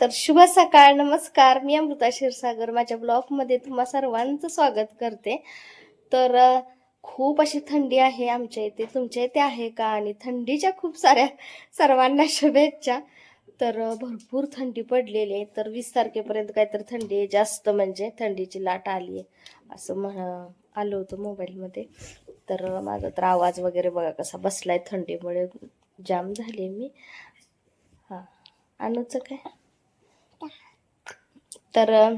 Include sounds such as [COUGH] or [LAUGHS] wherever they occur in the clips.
तर शुभ सकाळ नमस्कार. मी अमृता क्षीरसागर. माझ्या ब्लॉगमध्ये तुम्हा सर्वांचं स्वागत करते. तर खूप अशी थंडी आहे आमच्या इथे. तुमच्या इथे आहे का? आणि थंडीच्या खूप साऱ्या सर्वांना शुभेच्छा. तर भरपूर थंडी पडलेली आहे. तर वीस तारखेपर्यंत काहीतरी थंडी आहे. जास्त म्हणजे थंडीची लाट आली आहे असं म्हण आलं होतं मोबाईलमध्ये. तर माझा तर आवाज वगैरे बघा कसा बसलाय थंडीमुळे. जाम झाले मी. हां. अनुचं काय? तर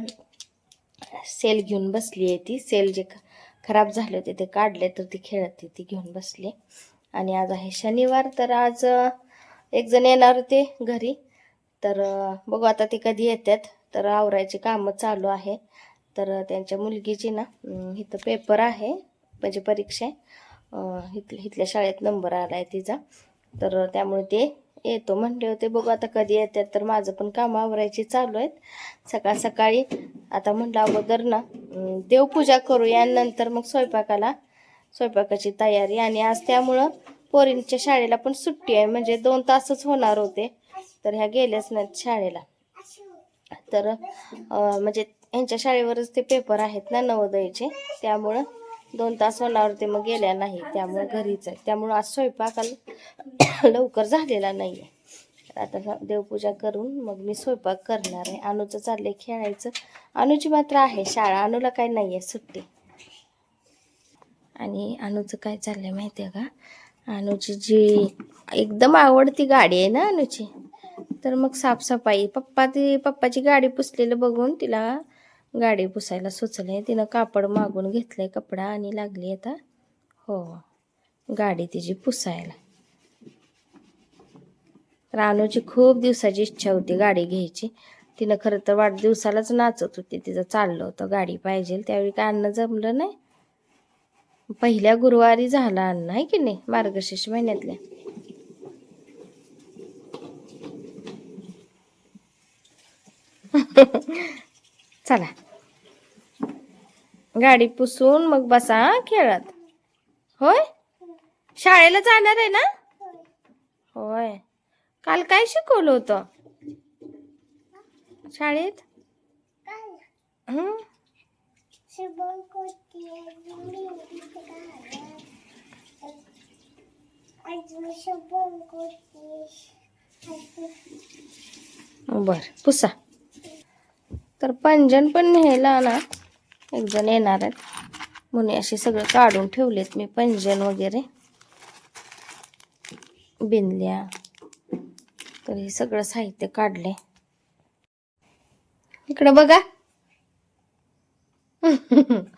सेल घेऊन बसली आहे ती. सेल जे ख- खराब झाले होते ते काढले तर ती खेळत ती घेऊन बसली. आणि आज आहे शनिवार तर आज एक जण येणार होते घरी. तर बघू आता ते कधी येतात. तर आवरायची कामं चालू आहे. तर त्यांच्या मुलगीची ना इथं पेपर आहे म्हणजे परीक्षा आहे. इथल्या शाळेत नंबर आला आहे तिचा. तर त्यामुळे ते येतो म्हणले होते बघू आता कधी येतात तर माझं पण काम आवरायची चालू आहेत. सकाळ सकाळी आता म्हटलं अगोदर ना देवपूजा करूया या नंतर मग स्वयंपाकाला स्वयंपाकाची तयारी. आणि आज त्यामुळं पोरींच्या शाळेला पण सुट्टी आहे म्हणजे दोन तासच होणार होते तर ह्या गेल्याच नाहीत शाळेला. तर म्हणजे यांच्या शाळेवरच ते पेपर आहेत ना नवोदयचे त्यामुळं दोन तास वनावरती मग गेल्या नाही. त्यामुळे घरीच आहे. त्यामुळं आज स्वयंपाकाला लवकर झालेला नाही आहे आता देवपूजा करून मग मी स्वयंपाक करणार आहे. अनुचं चाललंय खेळायचं. अनुची मात्र आहे. शाळा अनुला काय नाही आहे सुट्टी. आणि अनुचं काय चाललंय माहिती आहे का? अनुची जी एकदम आवडती गाडी आहे ना अनुची? तर मग साफसफाई. पप्पा ती पप्पाची गाडी पुसलेलं बघून तिला गाडी पुसायला सुचले तिनं कापड मागून घेतलंय कपडा आणि लागली आता. हो गाडी तिची पुसायला. रानूची खूप दिवसाची इच्छा होती गाडी घ्यायची. तिनं खरं तर वाढदिवसालाच नाचत होती. तिचं चाललं होतं गाडी पाहिजे. त्यावेळी काय अन्न जमलं नाही? पहिल्या गुरुवारी झाला अन्न आहे की नाही? मार्गशीर्ष महिन्यातल्या. [LAUGHS] चला. गाडी पुसून मग बसा खेळत. होय? शाळेला जाणार आहे ना? होय. काल काय शिकवलं होतं? शाळेत? बर पुसा. तर पंजन पण न्यायला ना एकजण येणार आहेत. म्हणून असे सगळं काढून ठेवलेत. मी पंजन वगैरे बिनल्या. तर हे सगळं साहित्य काढले. इकडं बघा. [LAUGHS]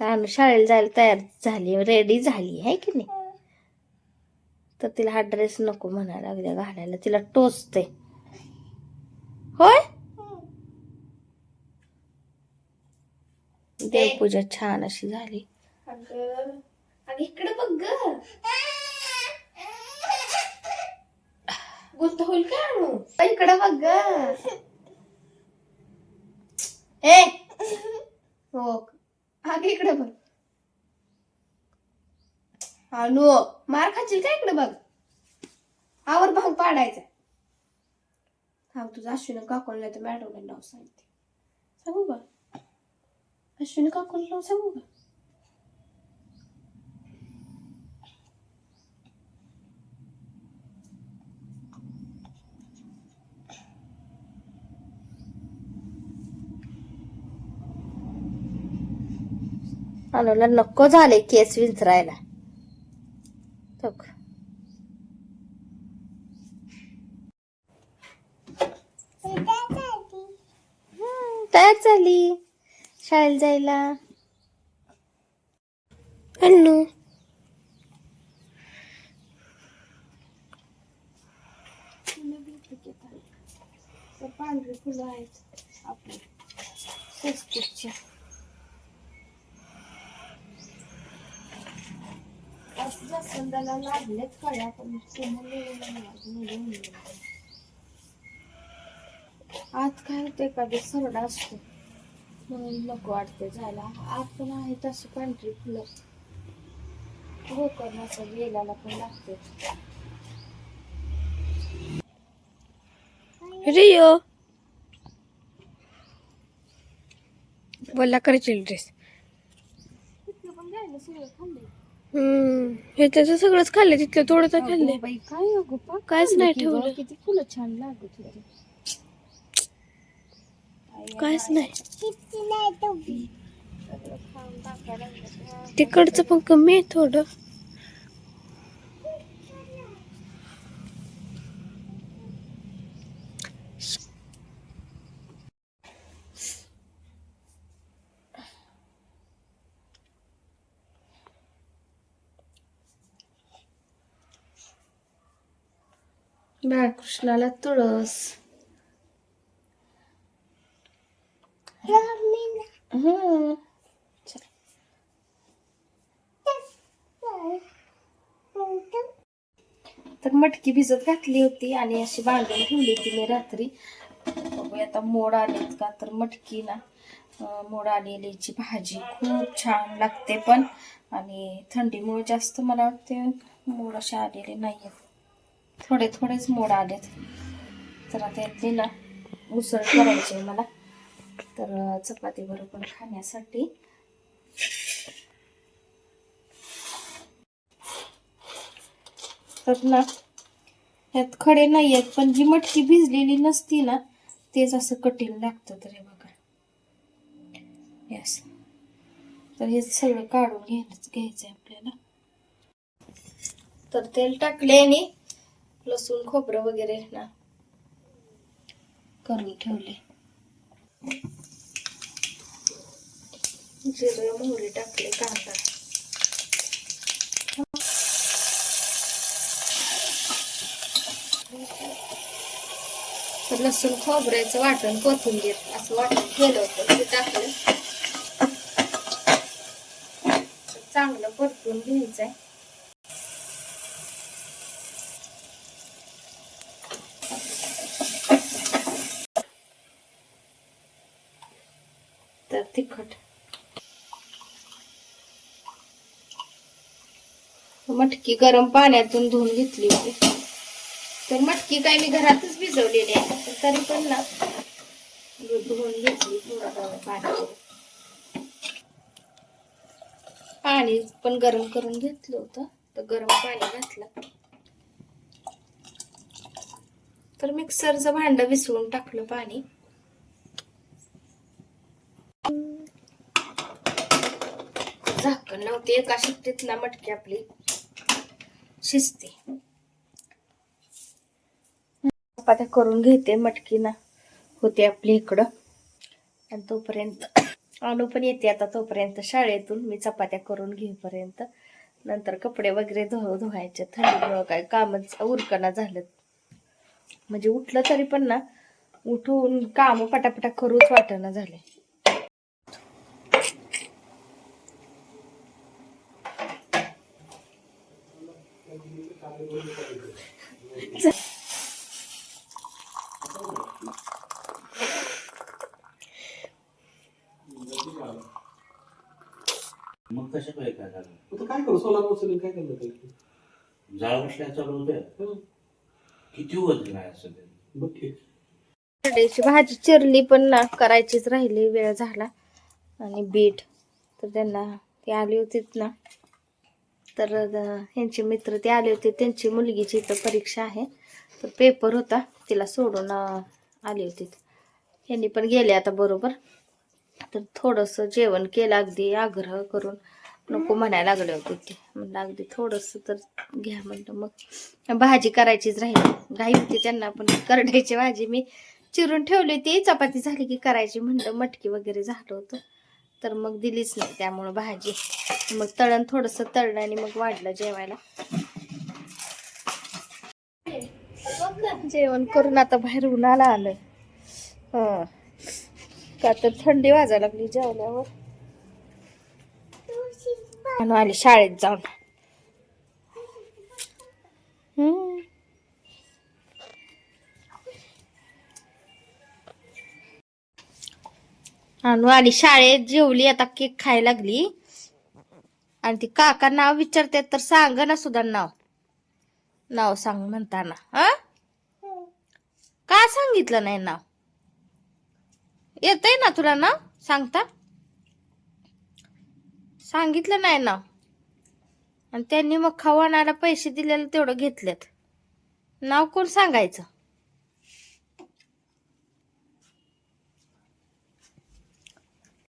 तर शाळेला जायला तयार झाली रेडी झाली आहे की नाही? तर तिला हा ड्रेस नको म्हणायला लागल्या घालायला. तिला टोचते होय? देवपूजा छान अशी झाली. अगं इकडे बघ ग. गुंत होईल का अणू इकडे बघ ग. ए! हो. अगं इकडे बघ. अनु मार खाशील का इकडे बघ? आवर भाग पाडायचा. थांब तुझं अश्विनी काकोला तर मॅडमला नाव सांगते. सांगू का? अश्विनी काकोला नाव सांगू का अनुला नको झाले केस विंचरायला. तयार झाली शाळेला जायला अन्नू पांढरी फुलं आहेत आपली जास्वंदाला कळ्या पण. आत काय होते एखादी सरडा असतो म्हणून नको वाटते जायला आत पण आहे तशी पांढरी फुलं. गोकर्णाचं गेल्याला पण लागते रियो. बोलला करशील ड्रेस. हम्म हे त्याचं सगळंच खाल्लं तिथलं थोडं तर खाल्लंय. बाई काय काहीच नाही ठेवलं. किती फुलं छान लागत होती. काहीच नाही. तिकडचं पण कमी आहे थोडं. बाळकृष्णाला तुळस. हम्म. तर मटकी भिजत घातली होती आणि अशी बांधून ठेवली होती मी रात्री. बघूया आता मोड आलेत का? तर मटकी ना मोड आलेलीची भाजी खूप छान लागते पण. आणि थंडीमुळे जास्त मला वाटते मोड असे आलेले नाही आहेत थोडे थोडेच मोड आलेत. तर आता यातली ना उसळ करायची आहे मला. तर चपाती बरोबर खाण्यासाठी. तर ना ह्यात खडे नाही आहेत पण जी मटकी भिजलेली नसती ना तेच असं कठीण लागतं तर हे बघा. यस तर हे सगळं काढून घ्यायच घ्यायचं आहे आपल्याला. तर तेल टाकले आणि लसूण खोबरं वगैरे ना करून ठेवले. जिरं मोहरी टाकले कांदा. लसूण खोबऱ्याचं वाटण कोथिंबीर असं वाटण केलं होतं ते टाकलं. चांगलं परतून घ्यायचंय. तर तिखट. मटकी गरम पाण्यातून धुवून घेतली होती. तर मटकी काय मी घरातच भिजवलेली आहे. तरी पण ना धुवून घेतली थोडा पाण्यात पाणी पण गरम करून घेतलं होतं. तर गरम पाणी घातलं. तर मिक्सरचं भांडं विसळून टाकलं पाणी. झाकण नव्हती एका शिट्टीत ना मटकी आपली. शिजते. चपात्या करून घेते मटकी ना होते आपली इकडं. आणि तोपर्यंत अनु पण येते आता तोपर्यंत शाळेतून. मी चपात्या करून घेईपर्यंत नंतर कपडे वगैरे धुव धुवायचे. थंडीमुळं काय कामच उरकणा झालं म्हणजे उठलं तरी पण ना उठून काम पटापटा करूच वाटणं झाले. मग कशा काय काय झालं? आता काय करू? काय करणार त्याला? जाळ बसल्या चालू होते हं, किती वजन आहे असं ते? बघ की. करड्याची भाजी चिरली पण ना करायचीच राहिली वेळ झाला. आणि बीट. तर त्यांना ते आले होते ना. तर ह्यांचे मित्र ते आले होते. त्यांची मुलगीची इथं परीक्षा आहे. तर पेपर होता. तिला सोडून आले होते ह्यांनी पण गेले आता बरोबर. तर थोडंसं जेवण केलं. अगदी आग्रह करून नको म्हणायला लागले होते ते. म्हणलं अगदी थोडंसं तर घ्या म्हणलं. मग भाजी करायचीच राहील. घाई होती त्यांना पण करड्याची भाजी मी चिरून ठेवली होती. चपाती झाली की करायची म्हणलं. मटकी वगैरे झालं होतं. तर मग दिलीच नाही त्यामुळं भाजी. मग तळण थोडंसं तळलं आणि मग वाढलं जेवायला. जेवण करून आता बाहेर उन्हाला आलं का तर थंडी वाजायला लागली जेवल्यावर. आणि आली शाळेत जाऊन. अनु आली शाळेत जेवली आता केक खायला लागली. आणि ती काका नाव विचारतात तर सांग ना सुद्धा नाव. नाव सांग म्हणताना हा? का सांगितलं नाही नाव? येतंय ना तुला नाव? सांगता? सांगितलं नाही नाव. आणि त्यांनी मग खाऊ आणायला पैसे दिलेले तेवढं घेतलेत. नाव कोण सांगायचं?